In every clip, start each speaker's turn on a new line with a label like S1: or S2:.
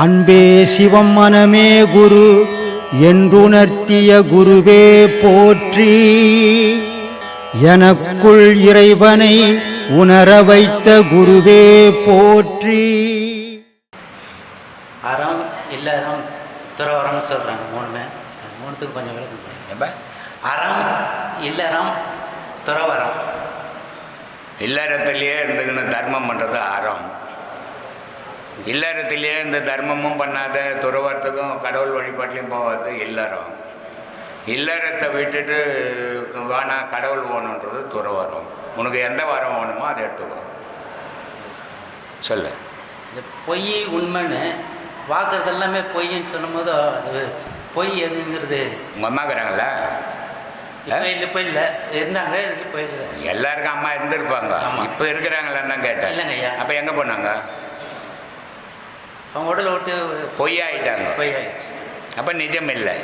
S1: அன்பே சிவம் மனமே குரு என்றுணர்த்திய குருவே போற்றி. எனக்குள் இறைவனை உணர வைத்த குருவே போற்றி.
S2: அறம் இல்லறம் துறவரம்னு சொல்கிறாங்க மூணுமே. அது மூணுத்துக்கும் கொஞ்சம் விளக்கம் அறம் இல்லறம் துறவரம்
S3: இல்லறத்திலேயே இருந்துக்கின்னு தர்மம் பண்ணுறது அறம். இல்லறத்திலேயே இந்த தர்மமும் பண்ணாத துறவரத்துக்கும் கடவுள் வழிபாட்டிலையும் போவது இல்லறம். இல்லறத்தை விட்டுட்டு வேணா கடவுள் வேணுன்றது துறவரம். உனக்கு எந்த வாரம் வேணுமோ அதை எடுத்துக்கோ. சொல்லு.
S2: இந்த பொய் உண்மைன்னு பார்க்குறது எல்லாமே பொய்ன்னு சொல்லும்போது அது பொய் எதுங்கிறது?
S3: உங்கள் அம்மா இருக்கிறாங்களா?
S2: இப்போ இல்லை இப்போ இல்லை. இருந்தாங்க இப்போ இல்லை.
S3: எல்லாருக்கும் அம்மா இருந்திருப்பாங்க. இப்போ இருக்கிறாங்களான்னு கேட்டேன்.
S2: இல்லைங்க ஐயா.
S3: அப்போ எங்கே போனாங்க?
S2: அவங்க உடலை விட்டு
S3: பொய்யாயிட்டாங்க.
S2: பொய் ஆயிடுச்சு
S3: அப்போ நிஜம் இல்லை.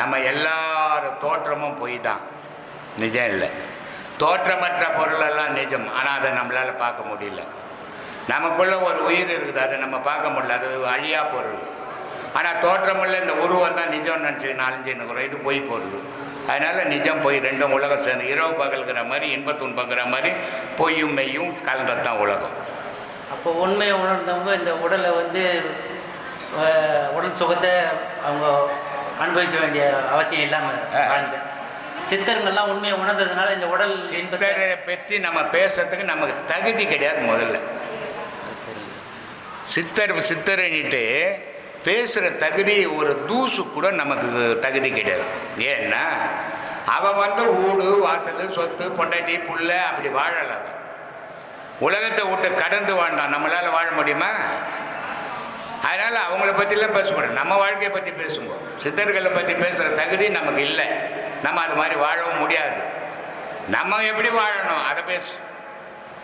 S3: நம்ம எல்லார் தோற்றமும் பொய் தான் நிஜம் இல்லை. தோற்றமற்ற பொருளெல்லாம் நிஜம். ஆனால் அதை நம்மளால் பார்க்க முடியல. நமக்குள்ள ஒரு உயிர் இருக்குது. அதை நம்ம பார்க்க முடியல. அது அழியா பொருள். ஆனால் தோற்றமுள்ள இந்த உருவம் தான் நிஜம் நினச்சி நாலஞ்சுன்னு இது பொய் பொருள். அதனால் நிஜம் பொய் ரெண்டும் உலகம் சேர்ந்து. இரவு பகல்கிற மாதிரி இன்ப துன்பங்கிற மாதிரி பொய்யும் மெய்யும் கலந்தது தான் உலகம்.
S2: அப்போ உண்மையை உணர்ந்தவங்க இந்த உடலை வந்து உடல் சுகத்தை அவங்க அனுபவிக்க வேண்டிய அவசியம் இல்லாமல்
S3: ஆ.
S2: வாழ்ந்து சித்தருங்கள்லாம் உண்மையை உணர்ந்ததுனால இந்த உடல்
S3: சித்தரை பற்றி நம்ம பேசுறதுக்கு நமக்கு தகுதி கிடையாது முதல்ல.
S2: சரி
S3: சித்தர் சித்தரன்னிட்டு பேசுகிற தகுதி ஒரு தூசு கூட நமக்கு தகுதி கிடையாது. ஏன்னா அவன் வந்து ஊடு வாசல் சொத்து பொண்டாட்டி புள்ள அப்படி வாழல உலகத்தை விட்டு கடந்து வாழ்ந்தான். நம்மளால் வாழ முடியுமா? அதனால் அவங்கள பற்றிலாம் பேசக்கூடாது. நம்ம வாழ்க்கையை பற்றி பேசுங்க சித்தர்களை பற்றி பேசுகிற தகுதி நமக்கு இல்லை. நம்ம அது மாதிரி வாழவும் முடியாது. நம்ம எப்படி வாழணும்? அதை பேசு.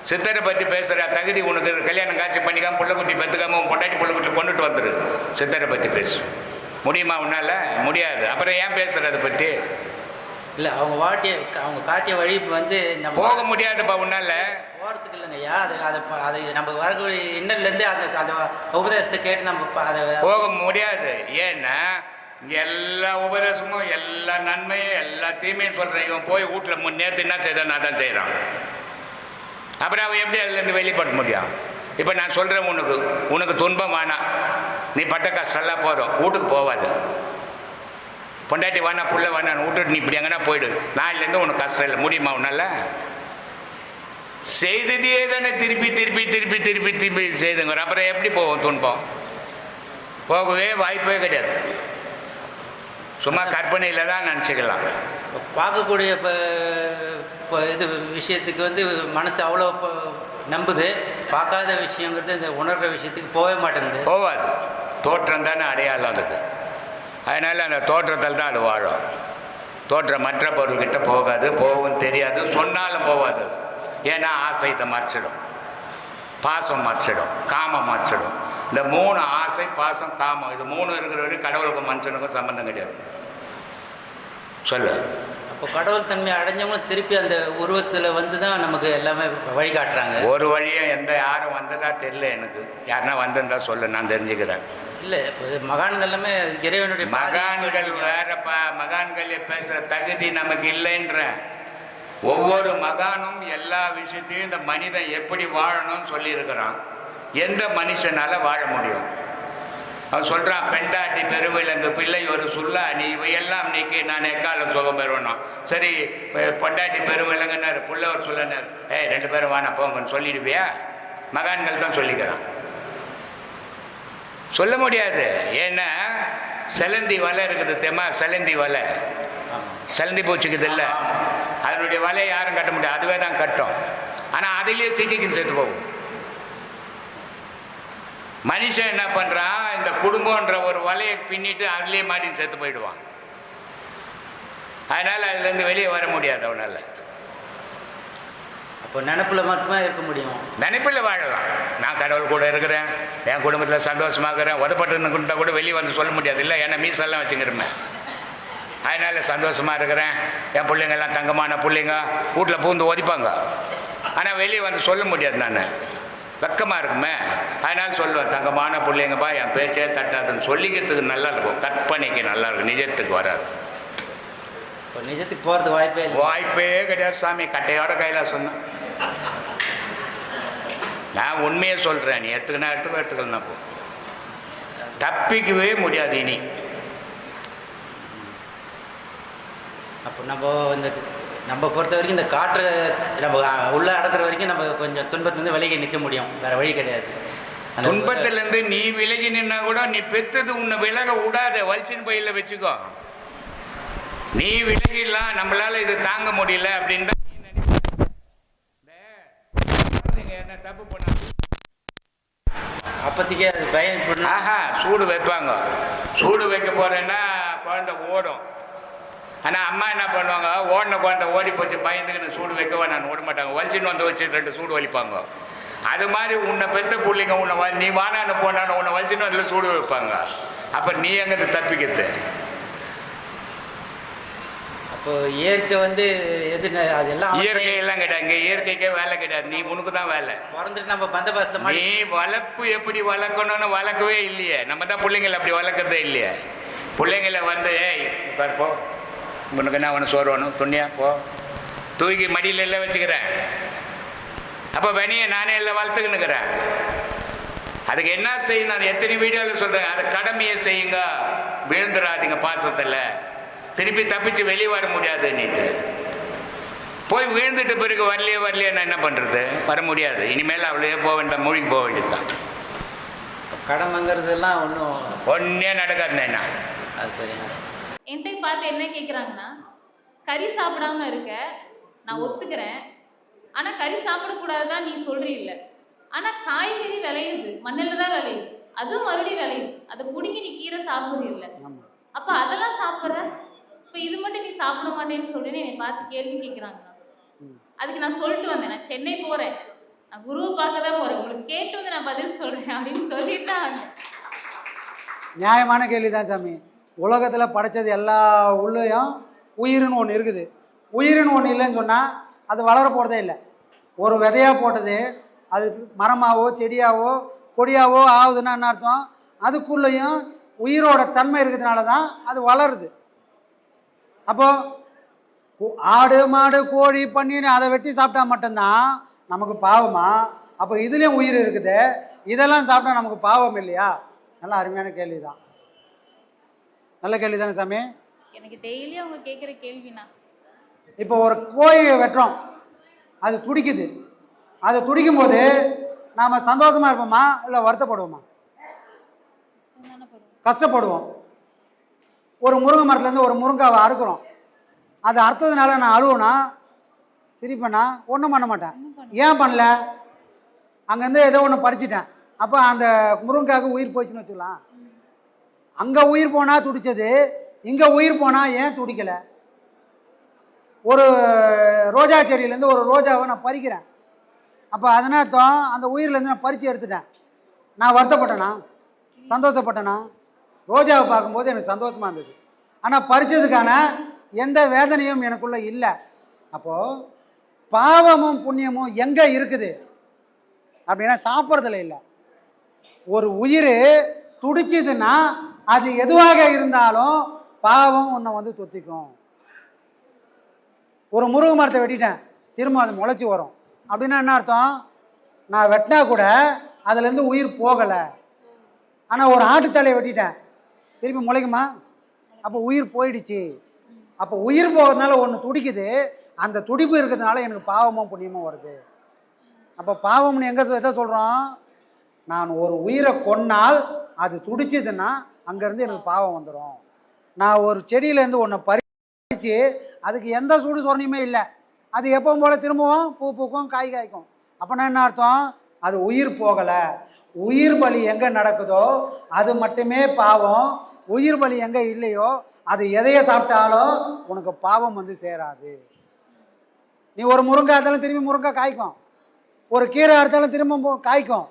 S3: சித்தரை பற்றி பேசுகிற தகுதி உனக்கு. கல்யாணம் காட்சி பண்ணிக்காம புள்ளக்குட்டி பெற்றுக்காம உன் பொண்டாட்டி புள்ளக்குட்டி கொண்டுட்டு வந்துரு. சித்தரை பற்றி பேசு. முடியுமா உன்னால? முடியாது. அப்புறம் ஏன் பேசுகிற அதை பற்றி
S2: இல்லை அவங்க வாட்டிய அவங்க காட்டிய வழி வந்து
S3: போக முடியாதுப்பா உன்னால.
S2: போகிறதுக்கு இல்லைங்கய்யா அது அதை அதை நம்ம வரக்கூடிய இன்னர்லேருந்து அந்த அந்த உபதேசத்தை கேட்டு நம்ம அதை
S3: போக முடியாது. ஏன்னா எல்லா உபதேசமும் எல்லா நன்மையும் எல்லா தீமையும் சொல்கிறேன் இவன் போய் வீட்டில் நேற்று என்ன செய்தான்? நான் தான் செய்கிறான் அப்புறம் அவன் எப்படி அதுலேருந்து வெளிப்பட முடியும்? இப்போ நான் சொல்கிறேன் உனக்கு. உனக்கு துன்பம் வேணாம் நீ பட்ட கஷ்டம்லாம் போதும். வீட்டுக்கு போகாது பொண்டாட்டி வேணா புள்ள வேணான்னு விட்டுட்டு நீ இப்படி எங்கன்னா போயிடு. நாளிலேருந்து உனக்கு கஷ்டம் இல்லை. முடியுமா உன்னால? செய்ததையே தானே திருப்பி திருப்பி திருப்பி திருப்பி திருப்பி செய்துங்க அப்புறம் எப்படி போவோம் துன்பம்? போகவே வாய்ப்பே கிடையாது. சும்மா கற்பனையில் தான் நினச்சிக்கலாம்.
S2: பார்க்கக்கூடிய இப்போ இப்போ இது விஷயத்துக்கு வந்து மனசு அவ்வளோ இப்போ நம்புது. பார்க்காத விஷயங்கிறது இந்த உணர்கிற விஷயத்துக்கு போகவே மாட்டேங்குது.
S3: போவாது. தோற்றம் தானே அடையாளம் அதுக்கு. அதனால் அந்த தோற்றத்தில் தான் அது வாழும். தோற்றம் மற்ற பொருள்கிட்ட போகாது போகும் தெரியாது. சொன்னாலும் போகாது அது. ஏன்னா ஆசைத்தை மறைச்சிடும். பாசம் மறைச்சிடும். காமம் மறைச்சிடும். இந்த மூணு ஆசை பாசம் காமம் இது மூணு இருக்கிற வரைக்கும் கடவுளுக்கும் மனுஷனுக்கும் சம்மந்தம் கிடையாது. சொல்லு.
S2: அப்போ கடவுள் தன்மை அடைஞ்சவங்க திருப்பி அந்த உருவத்தில் வந்து தான் நமக்கு எல்லாமே வழிகாட்டுறாங்க.
S3: ஒரு வழியும் எந்த யாரும் வந்ததா தெரியல எனக்கு. யாருன்னா வந்திருந்தா சொல்லு நான் தெரிஞ்சுக்கிறேன்.
S2: இல்லை இப்போ மகான்கள் எல்லாமே இறைவனுடைய
S3: மகான்கள். வேறப்பா மகான்கள் பேசுற தகுதி நமக்கு இல்லைன்ற ஒவ்வொரு மகானும் எல்லா விஷயத்தையும் இந்த மனிதன் எப்படி வாழணும்னு சொல்லியிருக்கிறான். எந்த மனுஷனால வாழ முடியும்? அவன் சொல்றான் பெண்டாட்டி பெருவிலங்கு பிள்ளை ஒரு சுல்லா நீ இவையெல்லாம் நீக்கி நான் எக்காலம் சுகம் பெறுவனும் சரி பொண்டாட்டி பெருவிலங்குன்னார் புள்ள ஒரு சொல்லனார். ஏய் ரெண்டு பேரும் வானா போங்கன்னு சொல்லிடுவியா? மகான்கள் தான் சொல்லிக்கிறான். சொல்ல முடியாது. ஏன்னா செலந்தி வலை இருக்குது தெம்மா செலந்தி வலை. செலந்தி பூச்சிக்குது இல்லை? அதனுடைய வலையை யாரும் கட்ட முடியாது. அதுவே தான் கட்டும். ஆனால் அதிலேயே சிக்கிக்கும் செத்து போகும். மனுஷன் என்ன பண்ணுறான் இந்த குடும்பம்ன்ற ஒரு வலையை பின்னிட்டு அதுலேயே மாட்டி செத்து போயிடுவான். அதனால் அதுலேருந்து வெளியே வர முடியாது அவனால்.
S2: அப்போ நினப்பில் மட்டுமே இருக்க முடியும்?
S3: நினைப்பில் வாழலாம். நான் கடவுள் கூட இருக்கிறேன். என் குடும்பத்தில் சந்தோஷமாக இருக்கிறேன். உதப்பட்டு கூட வெளியே வந்து சொல்ல முடியாது. இல்லை ஏன்னா மீசெல்லாம் வச்சுக்கிறேன் அதனால் சந்தோஷமாக இருக்கிறேன். என் பிள்ளைங்கெல்லாம் தங்கமான பிள்ளைங்க. வீட்டில் பூந்து ஒதிப்பாங்க ஆனால் வெளியே வந்து சொல்ல முடியாது நான். வெக்கமாக இருக்குமே. அதனால் சொல்லுவேன் தங்கமான பிள்ளைங்கப்பா என் பேச்சே தட்டாதுன்னு. சொல்லிக்கிறதுக்கு நல்லா இருக்கும். கற்பனைக்கு நல்லா இருக்கும். நிஜத்துக்கு வராது.
S2: இப்போ நிஜத்துக்கு போகிறதுக்கு வாய்ப்பே
S3: வாய்ப்பே கிடையாது சாமி. கட்டையோட கையில் சொன்னேன். நான் உண்மையை சொல்கிறேன் நீ எடுத்துக்கினா எடுத்துக்கோ எடுத்துக்கலாம் போ. தப்பிக்கவே முடியாது இனி.
S2: அப்போ நம்ம இந்த நம்ம பொறுத்த வரைக்கும் இந்த காற்று நம்ம உள்ளே அடக்கிற வரைக்கும் நம்ம கொஞ்சம் துன்பத்துலேருந்து விலகி நிற்க முடியும். வேறு வழி கிடையாது.
S3: துன்பத்திலேருந்து நீ விலகி நின்னா கூட நீ பெத்தது உன்னை விலக விடாத. வல்சின் பையில் வச்சுக்கோ. நீ விலகிடலாம். நம்மளால இது தாங்க முடியல அப்படின்னு தான் நீ நினைக்கிற. என்ன தப்பு பண்ணாங்க?
S2: அப்போதைக்கே அது பயம் பண்ணா
S3: ஆஹா சூடு வைப்பாங்க. சூடு வைக்க போறேன்னா குழந்தை ஓடும். ஆனால் அம்மா என்ன பண்ணுவாங்க ஓடின குழந்தை ஓடி போச்சு பயந்துக்கின்னு சூடு வைக்கவா நான் ஓட மாட்டாங்க. வலிச்சுன்னு வந்து வச்சு ரெண்டு சூடு வலிப்பாங்க. அது மாதிரி உன்னை பெத்த பிள்ளைங்க உன்னை நீ வானான்னு போனான்னு உன்னை வலிச்சுன்னு அதில் சூடு வைப்பாங்க. அப்போ நீ எங்கே தப்பிக்கிறது
S2: அப்போ இயற்கை வந்து எது ந- அது எல்லாம்
S3: இயற்கை எல்லாம் கிடையாது. இயற்கைக்கே வேலை கிடையாது. நீ உனக்கு தான் வேலை.
S2: பிறந்துட்டு நம்ம பந்தபாசத்தில் மாட்டி
S3: நீ வளர்ப்பு எப்படி வளர்க்கணும்னு வளர்க்கவே இல்லையே. நம்ம தான் பிள்ளைங்களை அப்படி வளர்க்குறதே இல்லையே. பிள்ளைங்களை வந்து ஏய் உட்கார் போ. உனக்கு என்ன ஒன்று சோறு வேணும்? துணியா? போ. தூக்கி மடியில எல்லாம் வச்சுக்கிறேன். அப்போ வெனியை நானே எல்லாம் வளர்த்துக்கின்னுக்கிறேன். அதுக்கு என்ன செய்யணும்? அது எத்தனை வீடியோவில் சொல்கிறேன் அது கடமையை செய்யுங்க. விழுந்துடாதீங்க பாசத்தில். திருப்பி தப்பிச்சு வெளியே வர முடியாதுன்னுட்டு. போய் விழுந்துட்ட பிறகு வரலையே வரலையே நான் என்ன பண்ணுறது வர முடியாது. இனிமேல் அவளையே போக வேண்டாம். மூழ்கி போக வேண்டியது தான்
S2: கடமைங்கிறதெல்லாம் ஒன்றும்
S3: ஒன்றே நடக்காது என்ன?
S2: அது சரிங்க
S4: என்கிட்ட பார்த்து என்ன கேட்குறாங்கன்னா கறி சாப்பிடாம இருக்க நான் ஒத்துக்கிறேன். ஆனால் கறி சாப்பிடக்கூடாதுதான் நீ சொல்றீல்ல. ஆனால் காய்கறி விளையுது மண்ணில் தான் விளையுது. அதுவும் மறுபடியும் விளையுது. அதை பிடுங்கி நீ கீரை சாப்பிட்றீல்ல. அப்போ அதெல்லாம் சாப்பிட்ற? இப்போ இது மட்டும் நீ சாப்பிட மாட்டேன்னு சொல்றேன்னு என்னை பார்த்து கேள்வி கேட்குறாங்கண்ணா அதுக்கு நான் சொல்லிட்டு வந்தேன். நான் சென்னை போகிறேன் நான் குருவை பார்க்க தான் போகிறேன் உங்களுக்கு கேட்டு வந்து நான் பதில் சொல்கிறேன் அப்படின்னு சொல்லிட்டு தான் வந்தேன்.
S5: நியாயமான கேள்வி தான் சாமி. உலகத்தில் படைச்சது எல்லா உள்ளேயும் உயிர்னு ஒன்று இருக்குது. உயிர்னு ஒன்று இல்லைன்னு சொன்னால் அது வளர போகிறதே இல்லை. ஒரு விதையாக போட்டது அது மரமாவோ செடியாவோ கொடியாவோ ஆகுதுன்னா என்ன அர்த்தம்? அதுக்குள்ளேயும் உயிரோட தன்மை இருக்கிறதுனால தான் அது வளருது. அப்போது ஆடு மாடு கோழி பண்ணின்னு அதை வெட்டி சாப்பிட்டா மட்டும்தான் நமக்கு பாவமா? அப்போ இதுலேயும் உயிர் இருக்குது. இதெல்லாம் சாப்பிட்டா நமக்கு பாவம் இல்லையா? நல்லா அருமையான கேள்வி தான் நல்ல கேள்வி தானே சாமி?
S4: எனக்கு டெய்லி அவங்க கேட்குற கேள்விண்ணா.
S5: இப்போ ஒரு கோழியை வெட்டுறோம். அது துடிக்குது. அது துடிக்கும் போது நாம் சந்தோஷமாக இருப்போமா? இல்லை வருத்தப்படுவோமா? கஷ்டப்படுவோம். ஒரு முருங்கை மரத்துலேருந்து ஒரு முருங்காவை அறுக்கிறோம். அது அறுத்ததுனால நான் அழுவேனா சிரிப்பேனா? ஒன்றும் பண்ண மாட்டேன். ஏன் பண்ணல? அங்கேருந்து ஏதோ ஒன்று பறிச்சிட்டேன். அப்போ அந்த முருங்காவுக்கு உயிர் போச்சுன்னு வச்சுக்கலாம். அங்கே உயிர் போனால் துடிச்சது இங்கே உயிர் போனால் ஏன் துடிக்கலை? ஒரு ரோஜா செடியிலேருந்து ஒரு ரோஜாவை நான் பறிக்கிறேன். அப்போ அதனால அந்த உயிர்லேருந்து நான் பறித்து எடுத்துட்டேன். நான் வருத்தப்பட்டேனா? சந்தோஷப்பட்டேனா? ரோஜாவை பார்க்கும்போது எனக்கு சந்தோஷமாக இருந்தது. ஆனால் பறிச்சதுக்கான எந்த வேதனையும் எனக்குள்ளே இல்லை. அப்போது பாவமும் புண்ணியமும் எங்கே இருக்குது? அப்படின்னா சாப்பிட்றதுல இல்லை. ஒரு உயிர் துடிச்சதுன்னா அது எதுவாக இருந்தாலும் பாவம் உன்னை வந்து தொத்திக்கும். ஒரு முருங்கை மரத்தை வெட்டிட்டேன். திரும்ப அது முளைச்சி வரும். அப்படின்னா என்ன அர்த்தம்? நான் வெட்டினா கூட அதுலேருந்து உயிர் போகலை. ஆனால் ஒரு ஆட்டுத்தலையை வெட்டிட்டேன். திருப்பி முளைக்குமா? அப்போ உயிர் போயிடுச்சு. அப்போ உயிர் போகிறதுனால ஒன்று துடிக்குது. அந்த துடிப்பு இருக்கிறதுனால எனக்கு பாவமும் புண்ணியமோ வருது. அப்போ பாவம்னு எங்கே எதை சொல்கிறோம் நான் ஒரு உயிரை கொன்னால் அது துடிச்சதுன்னா அங்கேருந்து எனக்கு பாவம் வந்துடும் நான் ஒரு செடியிலேருந்து ஒன்று பறித்து அதுக்கு எந்த சூடு சொரணியுமே இல்லை. அது எப்பவும் போல் திரும்பவும் பூ பூக்கும் காய் காய்க்கும். அப்போனா என்ன அர்த்தம்? அது உயிர் போகலை. உயிர் பலி எங்கே நடக்குதோ அது மட்டுமே பாவம். உயிர் பலி எங்கே இல்லையோ அது எதையை சாப்பிட்டாலும் உனக்கு பாவம் வந்து சேராது. நீ ஒரு முருங்கை அறுத்தாலும் திரும்பி முருங்கை காய்க்கும். ஒரு கீரை அறுத்தாலும் திரும்ப போ- காய்க்கும்.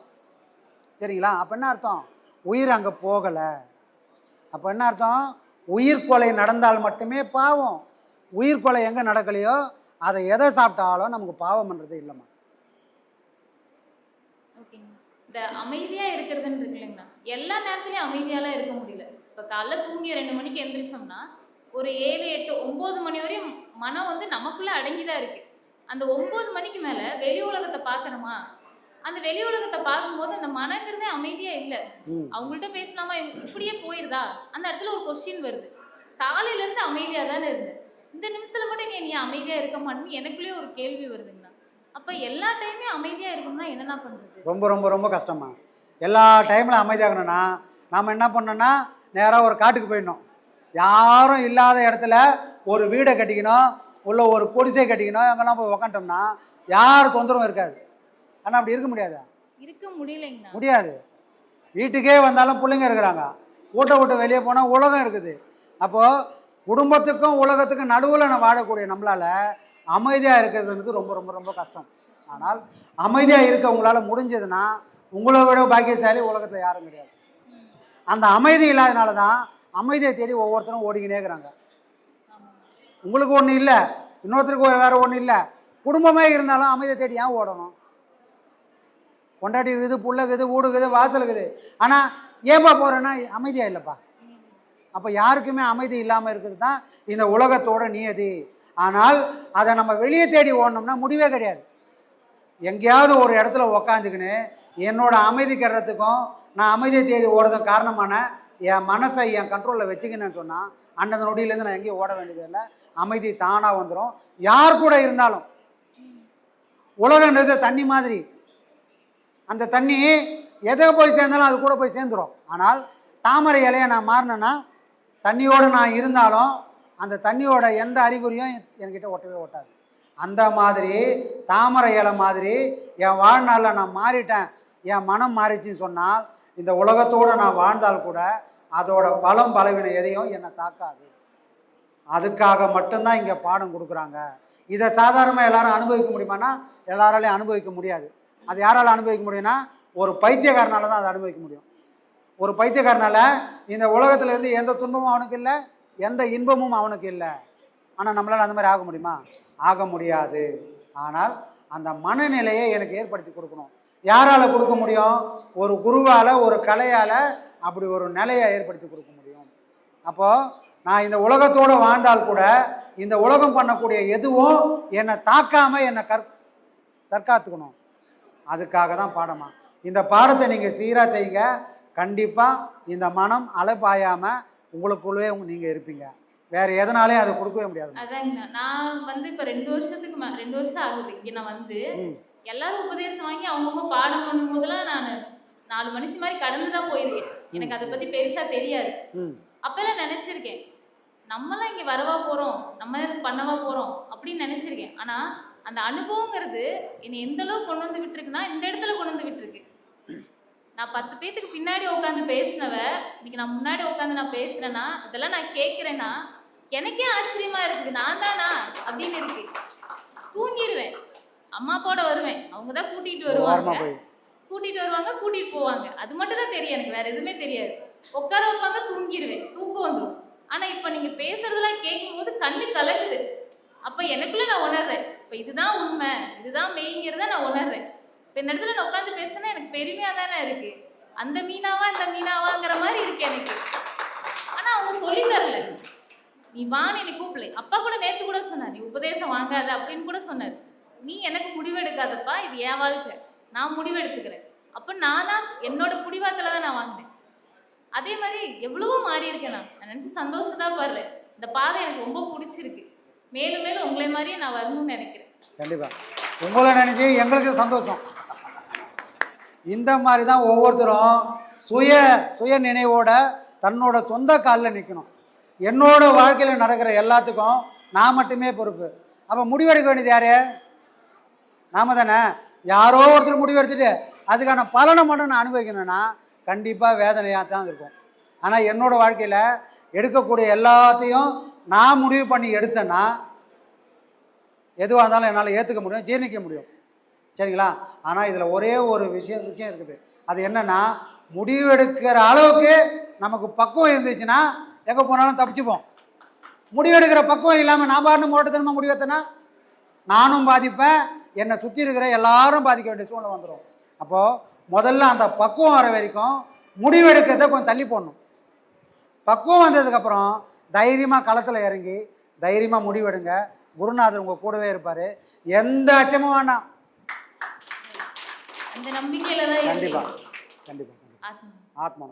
S5: சரிங்களா? அப்போ என்ன அர்த்தம்? உயிர் அங்கே போகலை. அப்போ என்ன அர்த்தம்? உயிர் கொலை நடந்தால் மட்டுமே பாவம். உயிர் கொலை எங்கே நடக்கலையோ அதை எதை சாப்பிட்டாலும் நமக்கு பாவம் பண்ணுறது
S4: இல்லைம்மா. இந்த அமைதியாக இருக்கிறதுன்னு இருக்குல்லைங்கண்ணா எல்லா நேரத்துலையும் அமைதியாலாம் இருக்க முடியல. இப்போ காலைல தூங்கி ரெண்டு மணிக்கு எந்திரிச்சோம்னா ஒரு ஏழு எட்டு ஒம்பது மணி வரையும் மனம் வந்து நமக்குள்ளே அடங்கி தான் இருக்கு. அந்த ஒம்பது மணிக்கு மேலே வெளி உலகத்தை பார்க்கணுமா? அந்த வெளி உலகத்தை பார்க்கும்போது அந்த மனங்கிறதே அமைதியா இல்ல. அவங்கள்ட்ட பேசலாமா? இப்படியே போயிருதா? அந்த இடத்துல ஒரு கொஸ்டின் வருது. காலையில இருந்து அமைதியா தானே இருந்தேன். இந்த நிமிஷத்துல மட்டும் நீ நீ அமைதியா இருக்க மாட்டேன்னு எனக்குள்ளேயே ஒரு கேள்வி வருதுங்கண்ணா. அப்ப எல்லா டைமே அமைதியா இருக்கணும்னா என்னண்ணா பண்றது?
S5: ரொம்ப ரொம்ப ரொம்ப கஷ்டமா எல்லா டைமில் அமைதியாகணும்னா நாம் என்ன பண்ணோம்னா நேராக ஒரு காட்டுக்கு போயிடணும். யாரும் இல்லாத இடத்துல ஒரு வீடை கட்டிக்கணும் உள்ள ஒரு குடிசை கட்டிக்கணும் அங்கெல்லாம் போய் உக்காண்டோம்னா யார் தொந்தரவும் இருக்காது. ஆனால் அப்படி இருக்க முடியாதா?
S4: இருக்க முடியலைங்கண்ணா.
S5: முடியாது. வீட்டுக்கே வந்தாலும் பிள்ளைங்க இருக்கிறாங்க. வீட்டை விட்டு வெளியே போனால் உலகம் இருக்குது. அப்போது குடும்பத்துக்கும் உலகத்துக்கும் நடுவில் நான் வாழக்கூடிய நம்மளால் அமைதியாக இருக்கிறதுன்றது ரொம்ப ரொம்ப ரொம்ப கஷ்டம். ஆனால் அமைதியாக இருக்க உங்களால் முடிஞ்சதுன்னா உங்களை விட பாக்கியசாலி உலகத்தில் யாரும் கிடையாது. அந்த அமைதி இல்லாதனால தான் அமைதியை தேடி ஒவ்வொருத்தரும் ஓடிக்கினே இருக்கிறாங்க. உங்களுக்கு ஒன்றும் இல்லை. இன்னொருத்தருக்கு வேற ஒன்றும் இல்லை. குடும்பமே இருந்தாலும் அமைதியை தேடி ஏன் ஓடணும்? கொண்டாடி இருக்குது புள்ள இருக்குது வீடு இருக்குது வாசல் இருக்குது ஆனால் ஏன்பா போகிறேன்னா அமைதியாக இல்லைப்பா. அப்போ யாருக்குமே அமைதி இல்லாமல் இருக்குது தான் இந்த உலகத்தோட நியதி. ஆனால் அதை நம்ம வெளியே தேடி ஓடணும்னா முடிவே கிடையாது. எங்கேயாவது ஒரு இடத்துல உக்காந்துக்கின்னு என்னோட அமைதி கெடுறதுக்கும் நான் அமைதியை தேடி ஓடுறதும் காரணமான என் மனசை என் கண்ட்ரோலில் வச்சுக்கினேன்னு சொன்னால் அண்டந்த நொடியிலேருந்து நான் எங்கேயும் ஓட வேண்டியதில்லை அமைதி தானாக வந்துடும் யார் கூட இருந்தாலும். உலகன்றது தண்ணி மாதிரி. அந்த தண்ணி எதை போய் சேர்ந்தாலும் அது கூட போய் சேர்ந்துடும் ஆனால் தாமரை இலையை நான் மாறினேன்னா தண்ணியோடு நான் இருந்தாலும் அந்த தண்ணியோட எந்த அறிகுறியும் என்கிட்ட ஒட்டவே ஒட்டாது. அந்த மாதிரி தாமரை இலை மாதிரி என் வாழ்நாளில் நான் மாறிட்டேன். என் மனம் மாறிச்சின்னு சொன்னால் இந்த உலகத்தோடு நான் வாழ்ந்தால் கூட அதோட பலம் பலவீனம் எதையும் என்னை தாக்காது. அதுக்காக மட்டும்தான் இங்கே பாடம் கொடுக்குறாங்க. இதை சாதாரணமாக எல்லாரும் அனுபவிக்க முடியுமானா எல்லாராலையும் அனுபவிக்க முடியாது. அது யாரால் அனுபவிக்க முடியும்னா ஒரு பைத்தியக்காரனால தான் அதை அனுபவிக்க முடியும். ஒரு பைத்தியக்காரனால் இந்த உலகத்தில் இருந்து எந்த துன்பமும் அவனுக்கு இல்லை எந்த இன்பமும் அவனுக்கு இல்லை. ஆனால் நம்மளால் அந்த மாதிரி ஆக முடியுமா? ஆக முடியாது. ஆனால் அந்த மனநிலையை எனக்கு ஏற்படுத்தி கொடுக்கணும். யாரால் கொடுக்க முடியும்? ஒரு குருவால் ஒரு கலையால் அப்படி ஒரு நிலையை ஏற்படுத்தி கொடுக்க முடியும். அப்போது நான் இந்த உலகத்தோடு வாழ்ந்தால் கூட இந்த உலகம் பண்ணக்கூடிய எதுவும் என்னை தாக்காமல் என்னை கற் தற்காத்துக்கணும். அதுக்காக தான் பாடமா. இந்த பாடத்தை நீங்கள் சீராக செய்யுங்க. கண்டிப்பாக இந்த மனம் அலைப்பாயாமல் உங்களுக்குள்ளே நீங்கள் இருப்பீங்க. வேறு எதனாலையும் அதை கொடுக்கவே முடியாது.
S4: அதாங்கண்ணா நான் வந்து இப்ப ரெண்டு வருஷத்துக்கு ரெண்டு வருஷம் ஆகுது இங்க நான் வந்து. எல்லாரும் உபதேசம் வாங்கி அவங்கவுங்க பாடம் பண்ணும் போதெல்லாம் நான் நாலு மனுஷி மாதிரி கடந்து தான் போயிருக்கேன் எனக்கு அதை பத்தி பெருசா தெரியாது. அப்பெல்லாம் நினைச்சிருக்கேன். நம்மளாம் இங்க வரவா போறோம். நம்ம பண்ணவா போறோம் அப்படின்னு நினைச்சிருக்கேன். ஆனா அந்த அனுபவங்கிறது என்னை எந்த அளவுக்கு கொண்டு வந்து விட்டுருக்குன்னா இந்த இடத்துல கொண்டு வந்து விட்டுருக்கு. நான் பத்து பேத்துக்கு பின்னாடி உட்காந்து பேசினவ இன்னைக்கு நான் முன்னாடி உட்காந்து நான் பேசுறேன்னா இதெல்லாம் நான் கேட்குறேன்னா எனக்கே ஆச்சரியமா இருக்குது. நான் தானா? அப்படின்னு இருக்கு. தூங்கிடுவேன் அம்மா அப்பாவோட வருவேன். அவங்க தான் கூட்டிட்டு வருவாங்க. கூட்டிட்டு வருவாங்க கூட்டிட்டு போவாங்க. அது மட்டும் தான் தெரியும் எனக்கு. வேற எதுவுமே தெரியாது. உட்கார வைப்பாங்க தூங்கிடுவேன் தூக்கம் வந்துடும் ஆனா இப்ப நீங்க பேசுறதெல்லாம் கேட்கும்போது கண்ணு கலங்குது. அப்ப எனக்குள்ள நான் உணர்றேன். இப்ப இதுதான் உண்மை. இதுதான் மெய்ங்கிறத நான் உணர்றேன். இப்ப இந்த இடத்துல நான் உட்காந்து பேசுனா எனக்கு பெருமையா தானே இருக்கு. அந்த மீனாவா இந்த மீனாவாங்கிற மாதிரி இருக்கு எனக்கு. ஆனா அவங்க சொல்லி தரல. நீ வான்னு என்னை கூப்பிடல அப்பா கூட நேத்து கூட சொன்னார் நீ உபதேசம் வாங்காத அப்படின்னு கூட சொன்னார். நீ எனக்கு முடிவெடுக்காதப்பா இது என் வாழ்க்கை. நான் முடிவெடுத்துக்கிறேன் அப்போ தான் என்னோட புடிவாத்துல தான் நான் வாங்கினேன். அதே மாதிரி எவ்வளவோ மாறி இருக்கேன் நான். நான் நினச்சி சந்தோஷத்தான் படுறேன். இந்த பாதை எனக்கு ரொம்ப பிடிச்சிருக்கு. மேலும் மேலும் உங்களை மாதிரியே நான் வரணும்னு நினைக்கிறேன்.
S5: கண்டிப்பாக உங்களை நினச்சி எங்களுக்கு சந்தோஷம். இந்த மாதிரி தான் ஒவ்வொருத்தரும் சுய சுய நினைவோட தன்னோட சொந்த காலில் நிற்கணும் என்னோட வாழ்க்கையில் நடக்கிற எல்லாத்துக்கும் நான் மட்டுமே பொறுப்பு. அப்போ முடிவெடுக்க வேண்டியது யாரு? நாம தானே? யாரோ ஒருத்தர் முடிவெடுத்துட்டு அதுக்கான பலனை மட்டும் நான் அனுபவிக்கணும்னா கண்டிப்பாக வேதனையாக தான் இருக்கும். ஆனால் என்னோட வாழ்க்கையில் எடுக்கக்கூடிய எல்லாத்தையும் நான் முடிவு பண்ணி எடுத்தேன்னா எதுவாக இருந்தாலும் என்னால் ஏற்றுக்க முடியும் ஜீர்ணிக்க முடியும். சரிங்களா? ஆனால் இதில் ஒரே ஒரு விஷயம் விஷயம் இருக்குது. அது என்னென்னா முடிவெடுக்கிற அளவுக்கு நமக்கு பக்குவம் இருந்துச்சுன்னா எங்கே போனாலும் தப்பிச்சுப்போம். முடிவெடுக்கிற பக்குவம் இல்லாமல் நான் பாட்டு முரட்டுத்தனமாக முடிவெத்தனா நானும் பாதிப்பேன் என்னை சுற்றி இருக்கிற எல்லாரும் பாதிக்க வேண்டிய சூழ்நிலை வந்துடும் அப்போது முதல்ல அந்த பக்குவம் வர வரைக்கும் முடிவெடுக்கிறத கொஞ்சம் தள்ளி போடணும். பக்குவம் வந்ததுக்கப்புறம் தைரியமாக களத்தில் இறங்கி தைரியமாக முடிவெடுங்க. குருநாதர் உங்கள் கூடவே இருப்பார். எந்த அச்சமும் வேண்டாம் கண்டிப்பாக கண்டிப்பாக
S4: ஆத்மா.